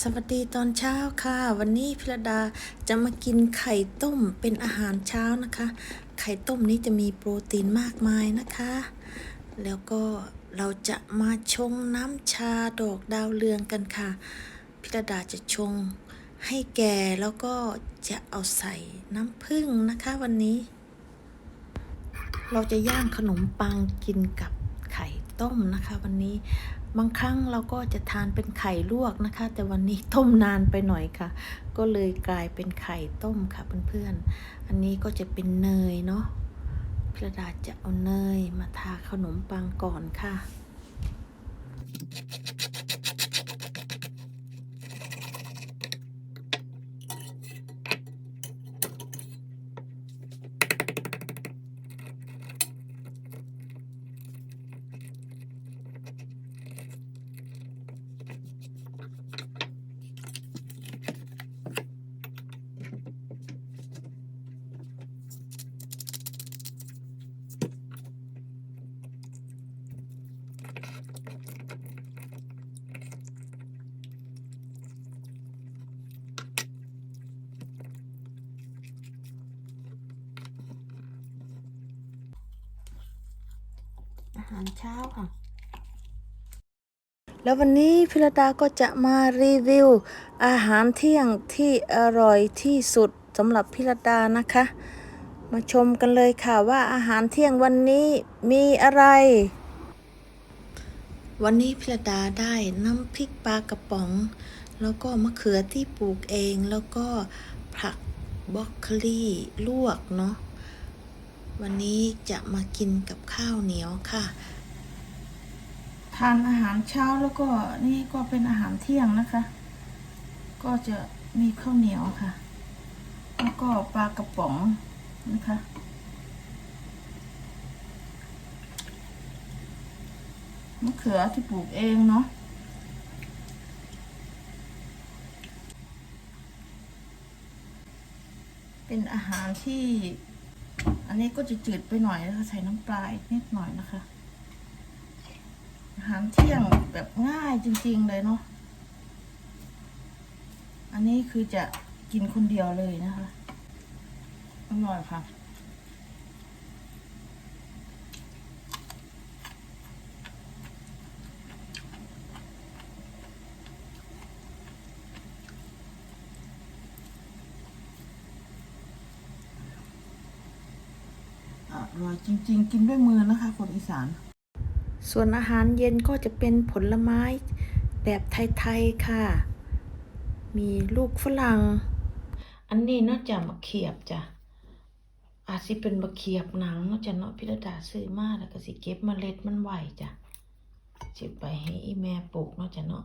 สวัสดีตอนเช้าค่ะ วันนี้พิรดาจะมากินไข่ต้มเป็นอาหารเช้านะคะ ไข่ต้มนี้จะมีโปรตีนมากมายนะคะ แล้วก็เราจะมาชงน้ำชาดอกดาวเรืองกันค่ะ พิรดาจะชงให้แก่แล้วก็จะเอาใส่น้ำผึ้งนะคะวันนี้ เราจะย่างขนมปังกินกับไข่ต้มนะคะ วันนี้ บางครั้งเราก็จะทานเป็นไข่ลวกนะคะ แต่วันนี้ต้มนานไปหน่อยค่ะ ก็เลยกลายเป็นไข่ต้มค่ะเพื่อนๆ อันนี้ก็จะเป็นเนยเนาะพิรดาจะเอาเนยมาทาขนมปังก่อนค่ะ อา หารเช้าค่ะ แล้ววันนี้พิรดาก็จะมารีวิว อาหารเที่ยงที่อร่อยที่สุดสำหรับพิรดานะคะ มาชมกันเลยค่ะว่าอาหารเที่ยงวันนี้มีอะไร วันนี้พิรดาได้น้ำพริกปลากระป๋อง แล้วก็มะเขือที่ปลูกเองแล้วก็ผักบรอกโคลีลวกเนาะ วันนี้จะมากินกับข้าวเหนียวค่ะ ทานอาหารเช้าแล้วก็นี่ก็เป็นอาหารเที่ยงนะคะ ก็จะมีข้าวเหนียวค่ะ แล้วก็ปลากระป๋องนะคะมะเขือที่ปลูกเองเนาะเป็นอาหารที่ อันนี้ก็จะจืดไปหน่อยนะคะใส่น้ำปลาอีกนิดหน่อยนะคะ อาหารเที่ยงแบบง่ายจริง ๆเลยเนาะอันนี้คือจะกินคนเดียวเลยนะคะอร่อยค่ะ อร่อยจริง ๆ กินด้วยมือนะคะ คนอีสาน ส่วนอาหารเย็นก็จะเป็นผลไม้แบบไทย ๆ ค่ะ มีลูกฝรั่ง อันนี้เนอกจากมะเขียบจ้ะ อาจสิเป็นมะเขียบหนังเนาะจ้ะเนาะพิรดาซื้อมาแล้วก็สิเก็บเมล็ดมันไหวจ้ะสิไปให้อีแม่ปลูกเนาะจ้ะเนาะ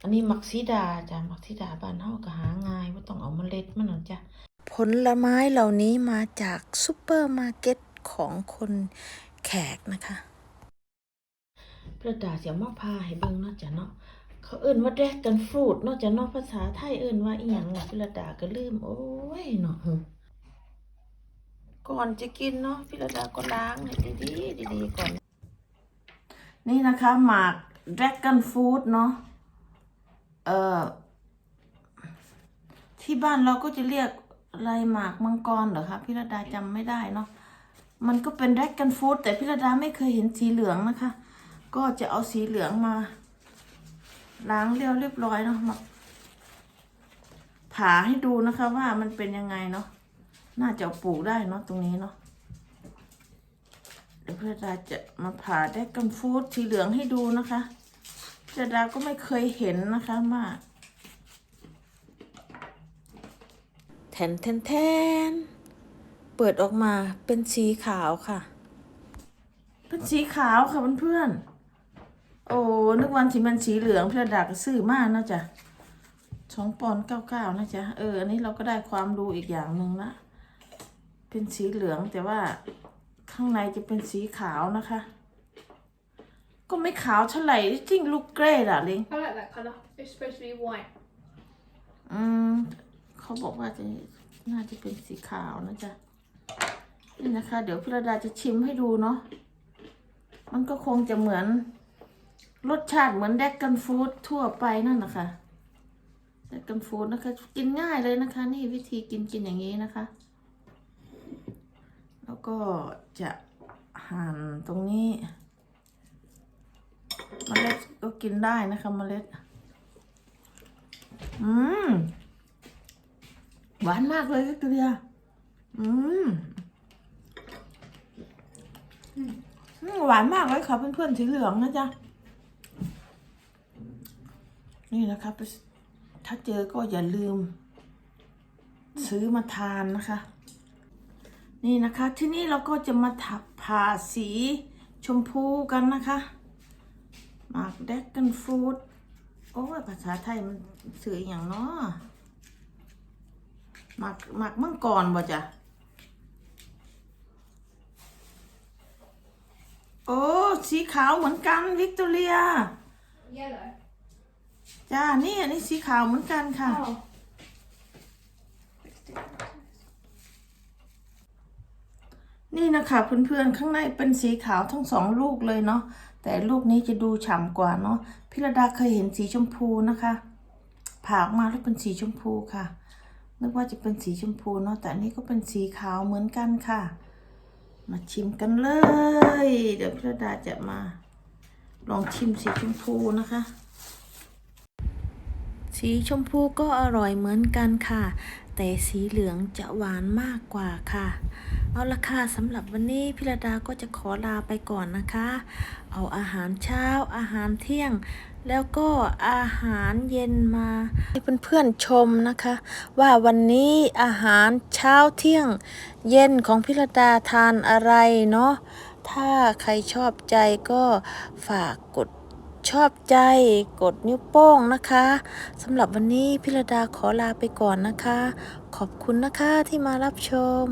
อันนี้มักซิดาจ้ะ มักซิดาบ้านเฮาก็หาง่ายว่าต้องเอาเมล็ดมันเนาะจ้ะ ผลไม้เหล่านี้มาจากซูเปอร์มาร์เก็ต ของคนแขกนะคะประดาเสียมาพาให้เบิ่งเนาะจ้ะเนาะเขาเอิ่นว่าแดกกันฟรูดเนาะจ้ะเนาะภาษาไทยเอิ่นว่าอีหยังล่ะพิรดาก็ลืม โอ้ยเนาะหึก่อนจะกินเนาะพิรดาก็ล้างให้ดีๆดีๆก่อน นี่นะคะหมากแดกกันฟูดเนาะเอ่อที่บ้านเราก็จะเรียกอะไรหมากมังกรเหรอคะพี่ระดาจำไม่ได้เนาะ มันก็เป็นแดกกันฟูดแต่พี่ระดาไม่เคยเห็นสีเหลืองนะคะ ก็จะเอาสีเหลืองมา ล้างเรียวเรียบร้อยเนาะมาผ่าให้ดูนะคะว่ามันเป็นยังไงเนาะน่าจะปลูกได้เนาะตรงนี้เนาะเดี๋ยวพี่ระดาจะมาผ่าแดกกันฟูดสีเหลืองให้ดูนะคะพี่ระดาก็ไม่เคยเห็นนะคะมาแทนแทนแทน เปิดออกมาเป็นสีขาวค่ะ เป็นสีขาวค่ะเพื่อนๆ โอ้ นึกวันที่มันสีเหลืองพี่ระดาก็ซื้อมากนะจ๊ะสองปอนเก้าเก้านะจ๊ะ เออ อันนี้เราก็ได้ความรู้อีกอย่างหนึ่งละ เป็นสีเหลืองแต่ว่าข้างในจะเป็นสีขาวนะคะ ก็ไม่ขาวเท่าไหร่จริงลูกเกรดอะลิง I like that colour. It's supposed to be white. อืม เขาบอกว่าจะน่าจะเป็นสีขาวนะจ๊ะ นี่นะคะ เดี๋ยวพิรดาจะชิมให้ดูเนาะมันก็คงจะเหมือน รสชาติเหมือนแดกกันฟู้ดทั่วไปนั่นนะคะแต่กันฟูดนะคะ กินง่ายเลยนะคะ นี่วิธีกินกินอย่างนี้นะคะ แล้วก็จะหั่นตรงนี้เมล็ดก็กินได้นะคะเมล็ด อืม หวานมากเลยวิกตอเรียอืมอืม หวานมากเลยค่ะเพื่อนๆสีเหลืองนะจ๊ะ นี่นะคะถ้าเจอก็อย่าลืม ซื้อมาทานนะคะ นี่นะคะ ที่นี่เราก็จะมาถักผ่าสีชมพูกันนะคะหมากแดกกันฟูดโอ้ยภาษาไทยมันสื่ออย่างเนาะหมากหมากมังกรบ่จ้ะ โอ้สีขาวเหมือนกันวิกตอเรีย Yellow. จ้านี่อันนี้สีขาวเหมือนกันค่ะ Oh. นี่นะคะเพื่อนๆข้างในเป็นสีขาวทั้งสองลูกเลยเนาะแต่ลูกนี้จะดูฉ่ำกว่าเนาะพิรดาเคยเห็นสีชมพูนะคะผ่าออกมาแล้วเป็นสีชมพูค่ะนึกว่าจะเป็นสีชมพูเนาะแต่อันนี้ก็เป็นสีขาวเหมือนกันค่ะ มาชิมกันเลย เดี๋ยวพิรดาจะมา ลองชิมสีชมพูนะคะ สีชมพูก็อร่อยเหมือนกันค่ะ แต่สีเหลืองจะหวานมากกว่าค่ะ เอาละค่ะสำหรับวันนี้พิรดาก็จะขอลาไปก่อนนะคะ เอาอาหารเช้าอาหารเที่ยง แล้วก็อาหารเย็นมาให้เพื่อนๆชมนะคะ ว่าวันนี้อาหารเช้าเที่ยง เย็นของพิรดาทานอะไรเนาะถ้าใครชอบใจก็ฝากกด ชอบใจกดนิ้วโป้งนะคะสำหรับวันนี้พิรดาขอลาไปก่อนนะคะ ขอบคุณนะคะที่มารับชม